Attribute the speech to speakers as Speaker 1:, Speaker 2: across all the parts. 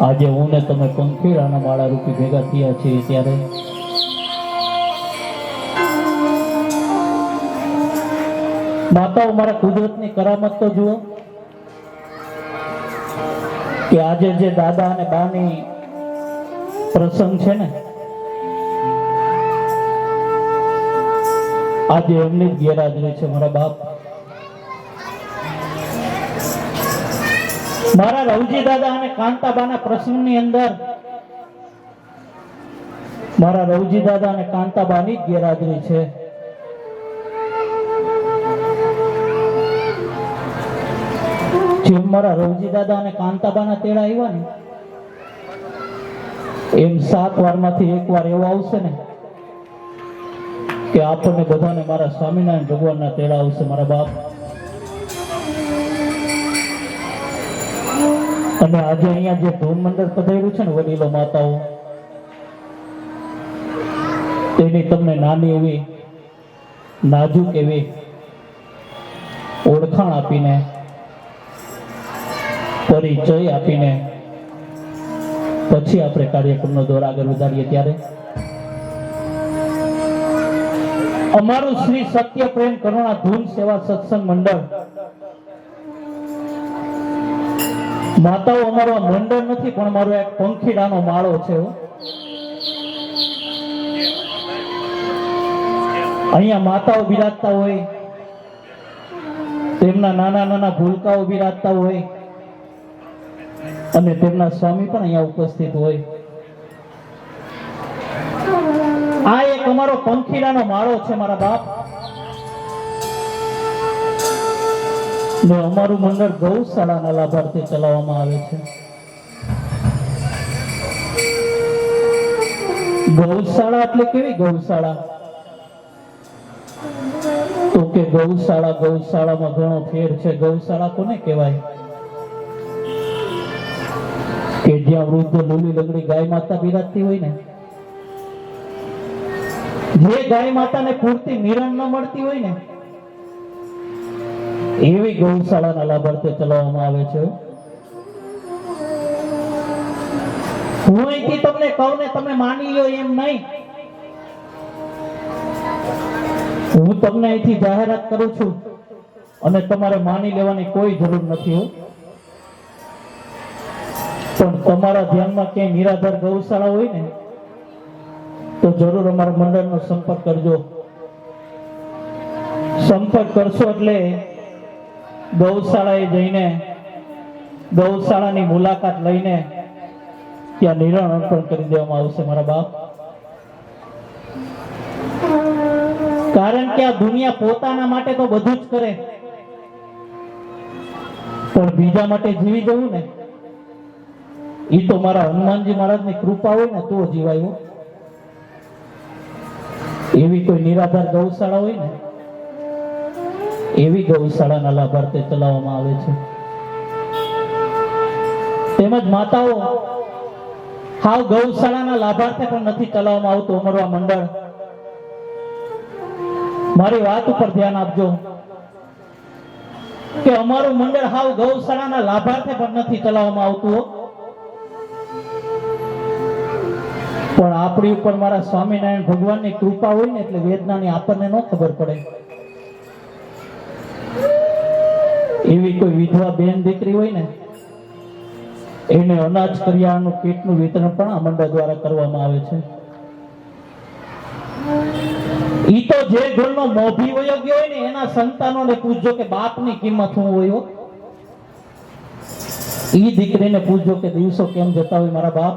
Speaker 1: આજે હું ને તમે પંખીડાના માળા રૂપી ભેગા થયા છીએ ત્યારે માતાઓ મારા કુદરતની કરામત તો જુઓ કે આજે જે દાદા અને બાની પ્રસંગ છે ને, આજે એમની જ ગેરહાજરી છે મારા બાપ. મારા રવજી દાદા અને કાંતાબાના પ્રસંગની અંદર મારા રવજી દાદા અને કાંતાબાની ગેરહાજરી છે. જેમ મારા રવજી દાદા અને કાંતાબાના તેડા આવ્યા ને, એમ સાત વારમાંથી એક વાર એવો આવશે ને કે આપણને બધાને મારા સ્વામિનારાયણ ભગવાનના તેડા આવશે, મારા બાપ. અને આજે અહીંયા જે ધૂન મંડળ પધાર્યું છે ને વડીલો માતાઓ તેની તમને નાની એવી નાજુક એવી ઓળખાણ આપીને, પરિચય આપીને પછી આપણે કાર્યક્રમનો દોર આગળ વધારીએ ત્યારે. અમારું શ્રી સત્ય પ્રેમ કરુણા ધૂન સેવા સત્સંગ મંડળ માતાઓ અમારો મંડળ નથી, પણ મારો એક પંખીડાનો માળો છે અહીંયા માતાઓ બિરાજતા હોય, તેમના નાના નાના ભૂલકાઓ બિરાજતા હોય, અને તેમના સ્વામી પણ અહીંયા ઉપસ્થિત હોય. આ એક અમારો પંખીડાનો માળો છે, મારા બાપ. અમારું મંડળ ગૌશાળાના લાભાર્થે ચલાવવામાં આવે છે. ગૌશાળા એટલે કેવી ગૌશાળા? તો કે ગૌશાળા, ગૌશાળામાં ઘણો ફેર છે. ગૌશાળા કોને કહેવાય? કે જ્યાં વૃદ્ધ લીલી લંગડી ગાય માતા બિરાજતી હોય ને, જે ગાય માતાને પૂરતી મિરણ ન મળતી હોય ને એવી ગૌશાળાના લાભાર્થે ચલાવવામાં આવે છે? હું અહીંથી તમને કહું ને, તમે માની લો એમ નહીં. હું તમને અહીંથી જાહેરાત કરું છું અને તમારે માની લેવાની કોઈ જરૂર નથી પણ તમારા ધ્યાનમાં ક્યાંય નિરાધાર ગૌશાળા હોય ને, તો જરૂર અમારા મંડળનો સંપર્ક કરજો. સંપર્ક કરશો એટલે ગૌશાળાએ જઈને, ગૌશાળાની મુલાકાત લઈને ત્યાં નિરણ અર્પણ કરી દેવામાં આવશે મારા બાપ. કારણ કે આ દુનિયા પોતાના માટે તો બધું જ કરે. પણ બીજા માટે જીવી જવું ને એ તો મારા હનુમાનજી મહારાજની કૃપા હોય ને, તો જીવાયું એવી કોઈ નિરાધાર ગૌશાળા હોય ને એવી ગૌશાળાના લાભાર્થે ચલાવવામાં આવે છે. તેમજ માતાઓ, હાવ ગૌશાળાના લાભાર્થે પણ નથી ચલાવવામાં આવતું ઉમરવા મંડળ. મારી વાત ઉપર ધ્યાન આપજો. કે અમારું મંડળ હાવ ગૌશાળાના લાભાર્થે પણ નથી ચલાવવામાં આવતું પણ આપણી ઉપર મારા સ્વામિનારાયણ ભગવાનની કૃપા હોય ને એટલે વેદનાની આપણને ન ખબર પડે. એવી કોઈ વિધવા બેન દીકરી હોય ને, એને અનાજ કર્યાનું કીટનું વિતરણ પણ આ મંડળ દ્વારા કરવામાં આવે છે ઈ તો જે ઘરનો મોભી વયો ગયો હોય ને, એના સંતાનોને પૂછજો કે બાપની કિંમત શું હોય. ઈ દીકરીને પૂછજો કે દિવસો કેમ જતા હોય મારા બાપ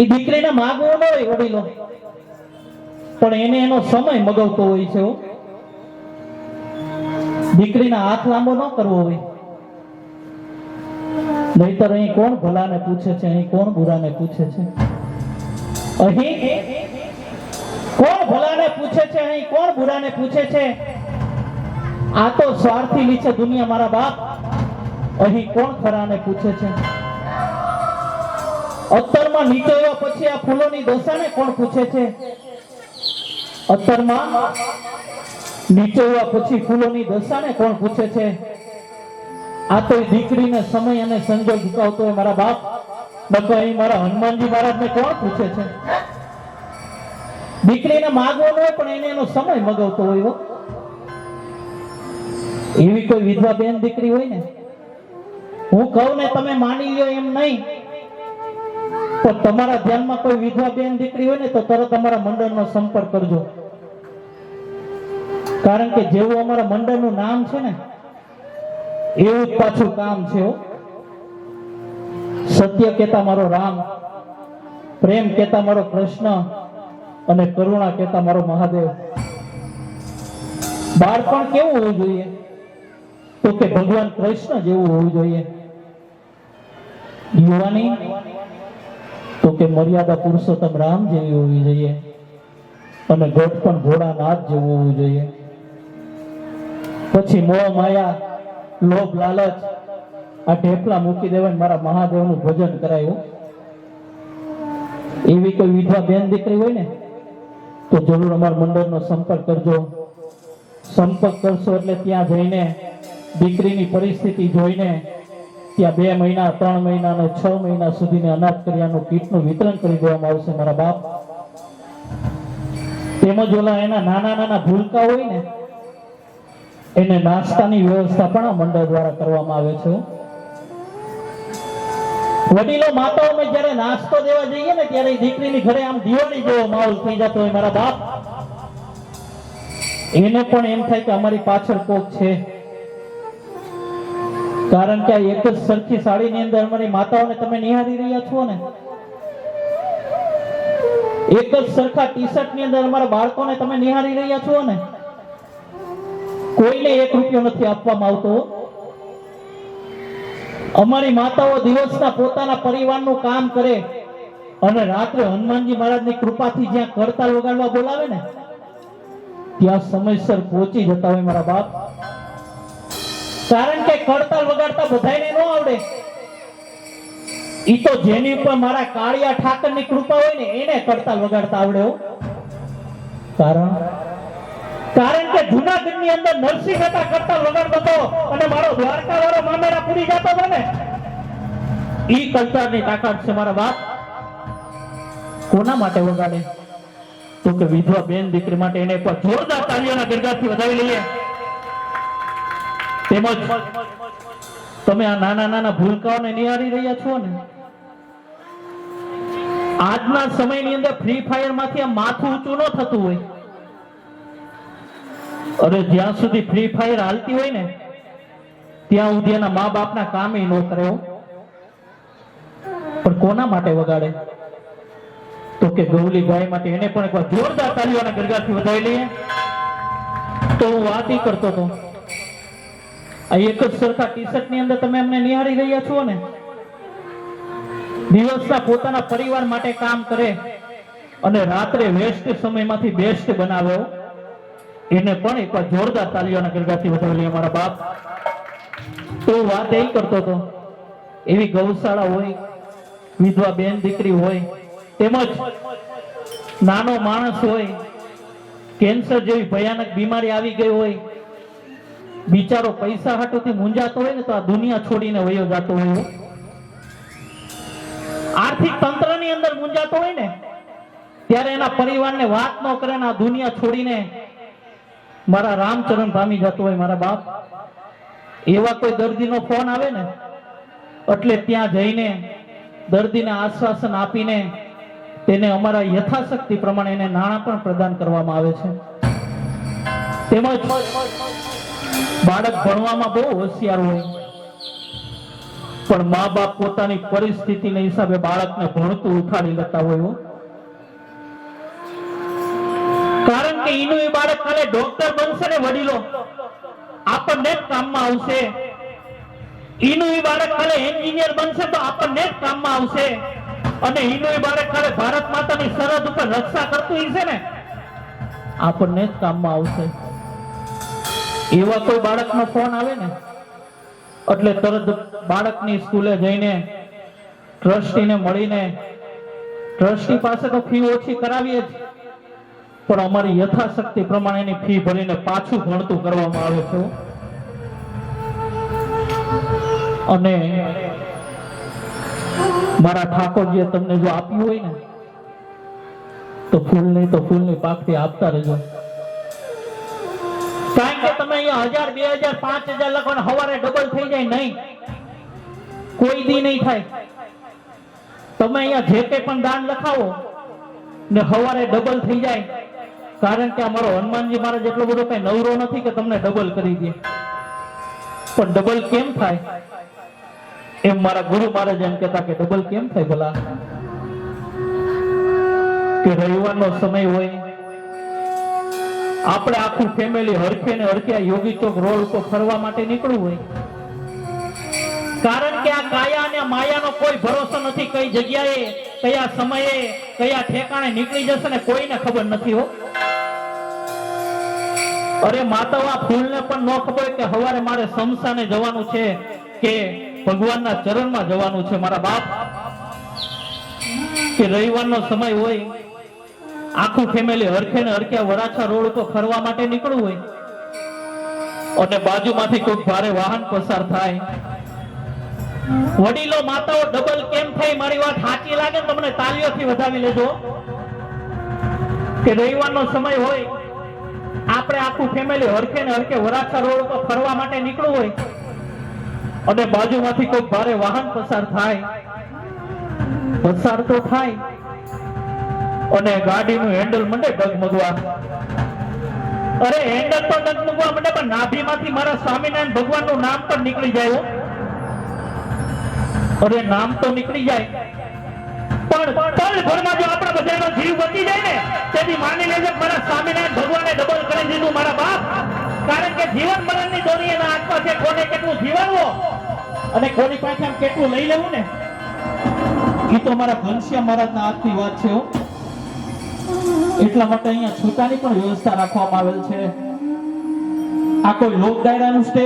Speaker 1: ઈ દીકરીને માગવો ન હોય વડીલો પણ એને એનો સમય મગવતો હોય છે. દીકરીના હાથ લાંબો ન કરવો હોય. નહીતર અહીં કોણ ભલાને પૂછે છે? અહીં કોણ બુરાને પૂછે છે? અહીં કોણ ભલાને પૂછે છે? અહીં કોણ બુરાને પૂછે છે? આ તો સ્વાર્થી નીચે દુનિયા મારા બાપ. અહીં કોણ ખરાને પૂછે છે? અત્તરમાં નીચોયો પછી આ ફૂલોની દશાને કોણ પૂછે છે? અત્તરમાં નીચોવા પછી ફૂલોની દશાને કોણ પૂછે છે? આ તો દીકરીને સમય અને સંજોગ ઝુકાવતો હોય મારા બાપ. નકર અહીં મારા હનુમાનજી મહારાજને કોણ પૂછે છે? દીકરીને માગવો ન હોય, પણ એને એનો સમય મગાવતો હોય એવી કોઈ વિધવા બેન દીકરી હોય ને? હું કહું ને તમે માની લ્યો એમ નહીં. તો તમારા ધ્યાનમાં કોઈ વિધવા બેન દીકરી હોય ને, તો તરત અમારા મંડળનો સંપર્ક કરજો. કારણ કે જેવું અમારા મંડળનું નામ છે ને, એવું જ પાછું કામ છે સત્ય કેતા મારો રામ, પ્રેમ કેતા મારો કૃષ્ણ અને કરુણા કેતા મારો મહાદેવ. બાળપણ કેવું હોવું જોઈએ? તો કે ભગવાન કૃષ્ણ જેવું હોવું જોઈએ. યુવાની? તો કે મર્યાદા પુરુષોત્તમ રામ જેવી હોવી જોઈએ. અને ગઢ પણ ભોળાનાથ જેવું હોવું જોઈએ. પછી મોહ, માયા, લોભ, લાલચ આ ઢેફલા મૂકી દેવાય મારા મહાદેવનું ભજન કરાયું એવી કોઈ વિધવા બેન દીકરી હોય ને, તો જરૂર અમારા મંડળનો સંપર્ક કરજો. સંપર્ક કરશો એટલે ત્યાં જઈને દીકરીની પરિસ્થિતિ જોઈને ત્યાં બે મહિના, ત્રણ મહિના અને છ મહિના સુધીની અનાજ કીટ કીટનું વિતરણ કરી દેવામાં આવશે મારા બાપ. તેમજ ઓલા એના નાના નાના ભૂલકા હોય ને એને નાસ્તાની વ્યવસ્થા પણ આ મંડળ દ્વારા કરવામાં આવે છે. વડીલો, માતાઓને જ્યારે નાસ્તો દેવા જઈએ ને, ત્યારે દીકરીની ઘરે આમ દિવાળી જેવો માહોલ થઈ જતો હોય મારા બાપ. એને પણ એમ થાય કે અમારી પાછળ કોક છે. કારણ કે એક જ સરખી સાડીની અંદર અમારી માતાઓને તમે નિહાળી રહ્યા છો ને? એક જ સરખા ટી શર્ટની અંદર અમારા બાળકોને તમે નિહાળી રહ્યા છો ને? કોઈને એક રૂપિયો નથી આપવામાં આવતો. અમારી માતાઓ દિવસના પોતાના પરિવારનું કામ કરે અને રાત્રે હનુમાનજી મહારાજની કૃપાથી જ્યાં કરતા લગાડવા બોલાવે ને, ત્યાં સમયસર પહોંચી જતા હોય મારા બાપ. કારણ કે કરતાલ વગાડતા બધાયને ન આવડે. ઈ તો જેની ઉપર મારા કાળિયા ઠાકરની કૃપા હોય ને, એને કરતાલ વગાડતા આવડે કારણ કારણ કે જુનાગઢની અંદર નરસિંહ મહેતા કરતા વગાડતો હતો અને મારો દ્વારકા વાળો મામેરા પૂરી જતો હતો ને. ઈ કલ્ચરની તાકાત છે મારા બાપ. કોના માટે વગાડે? તો કે વિધવા બેન દીકરી માટે એને પર જોરદાર તાળીઓના ગરગાથી વધાવી લઈએ. તેમજ તમે આ નાના નાના ભૂલકાઓને નિહાળી રહ્યા છો ને? આજના સમયની અંદર ફ્રી ફાયરમાંથી માથું ઊંચું ન થતું હોય. અરે જ્યાં સુધી ફ્રી ફાયર હાલતી હોય ને, ત્યાં સુધી એના મા બાપના કામે ન કરે પણ કોના માટે વગાડે? તો કે ગૌલી ગાય માટે એને પણ એકવાર જોરદાર તાલીઓના ગરગાથી વધાવી લઈએ. તો હું વાત ઈ કરતો હતો. આ એક જ સરખા ટી ની અંદર તમે અમને નિહાળી રહ્યા છો ને? દિવસના પોતાના પરિવાર માટે કામ કરે અને રાત્રે વેસ્ટ સમયમાંથી બેસ્ટ બનાવે હો. એને પણ એકવાર જોરદાર તાલીઓના ગરગાથી વધાવેલી અમારા બાપ તો વાત એ કરતો હતો, એવી ગૌશાળા હોય, વિધવા બેન દીકરી હોય, તેમજ નાનો માણસ હોય, કેન્સર જેવી ભયાનક બીમારી આવી ગઈ હોય, બિચારો પૈસા હાટોથી મૂંઝાતો હોય ને તો આ દુનિયા છોડીને વયો જતો હોય. આર્થિક તંત્રની અંદર મૂંઝાતો હોય ને, ત્યારે એના પરિવારને વાત ન કરે ને આ દુનિયા છોડીને મારા રામચરણ પામી જતો હોય, મારા બાપ. એવા કોઈ દર્દીનો ફોન આવે ને, એટલે ત્યાં જઈને દર્દીને આશ્વાસન આપીને તેને અમારા યથાશક્તિ પ્રમાણે એને નાણાં પણ પ્રદાન કરવામાં આવે છે. તેમજ બાળક ભણવામાં બહુ હોશિયાર હોય. પણ મા બાપ પોતાની પરિસ્થિતિને હિસાબે બાળકને ભણતું ઉઠાડી લેતા હોય કારણ કે એનું એ ડોક્ટર બનશે ને વડીલો, આપણને જ કામમાં આવશે. એનું બાળક કાલે એન્જિનિયર બનશે તો આપણને જ કામમાં આવશે. અને એનું બાળક કાલે ભારત માતાની સરહદ ઉપર રક્ષા કરતું હશે ને, આપણને જ કામમાં આવશે. એવા કોઈ બાળકનો ફોન આવે ને, એટલે તરત બાળકની સ્કૂલે જઈને ટ્રસ્ટીને મળીને, ટ્રસ્ટી પાસે તો ફી ઓછી કરાવીએ જ. પણ અમારી યથાશક્તિ પ્રમાણેની ફી ભરીને પાછું ભણતું કરવામાં આવે છે. અને મારા ઠાકોરજીએ તમને જો આપ્યું હોય ને, તો ફૂલની તો ફૂલની પાકથી આપતા રહેજો. કારણ કે તમે અહીંયા હજાર, બે હજાર, પાંચ હજાર લખો ને હવારે ડબલ થઈ જાય નહીં. કોઈ દી નહીં થાય. તમે અહીંયા જે કંઈ પણ દાન લખાવો ને હવારે ડબલ થઈ જાય. કારણ કે અમારો હનુમાનજી મહારાજ એટલો બધો કઈ નવરો નથી કે તમને ડબલ કરી દે. પણ ડબલ કેમ થાય? એમ મારા ગુરુ મહારાજ એમ કહેતા કે ડબલ કેમ થાય ભલા? કે રવિવારનો સમય હોય, આપણે આખું ફેમિલી હરખે ને હરખે યોગી ચોક રોડ ઉપર ફરવા માટે નીકળવું હોય. કારણ કે આ કાયા અને માયાનો કોઈ ભરોસો નથી કઈ જગ્યાએ, કયા સમયે, કયા ઠેકાણે નીકળી જશે ને કોઈને ખબર નથી હો. અરે માતાઓ, આ ફૂલને પણ ન ખબર કે હવારે મારે સમસાને જવાનું છે કે ભગવાનના ચરણમાં જવાનું છે મારા બાપ? કે રવિવારનો સમય હોય, આખું ફેમિલી હરખે ને હરખે વરાછા રોડ ઉપર ફરવા માટે નીકળવું હોય, અને બાજુમાંથી કોઈ ભારે વાહન પસાર થાય. વડીલો, માતાઓ ડબલ કેમ થઈ મારી વાત સાચી લાગે તમને તાલીઓથી વધાવી લેજો. કે રવિવારનો સમય હોય આપણે આખું ફેમિલી હરખે ને હરખે વરાછા રોડ પર ફરવા માટે નીકળવું હોય. અને બાજુમાંથી કોઈ ભારે વાહન પસાર થાય. પસાર તો થાય. અને ગાડીનું હેન્ડલ મંડે ડગમગવા અરે હેન્ડલ તો ડગમગવા મંડે, પણ નાભીમાંથી મારા સ્વામિનારાયણ ભગવાનનું નામ પણ નીકળી જાય અરે નામ તો નીકળી જાય. પણ પલ ભરમાં જો બધાનો જીવ બચી જાય ને, તેથી માની લેજો મારા સ્વામિનારાયણ ભગવાને ડબલ કરી દીધું મારા બાપ. કારણ કે જીવન મરણની દોરી એના હાથમાં છે, કોને કેટલું જીવનવો અને કોની પાસે આમ કેટલું લઈ લેવું ને? એ તો મારા ઘનશ્યામ મહારાજના હાથની વાત છે એટલા માટે અહીંયા છૂટાની પણ વ્યવસ્થા રાખવામાં આવેલ છે. આ કોઈ લોક દાયરાનું સ્ટેજ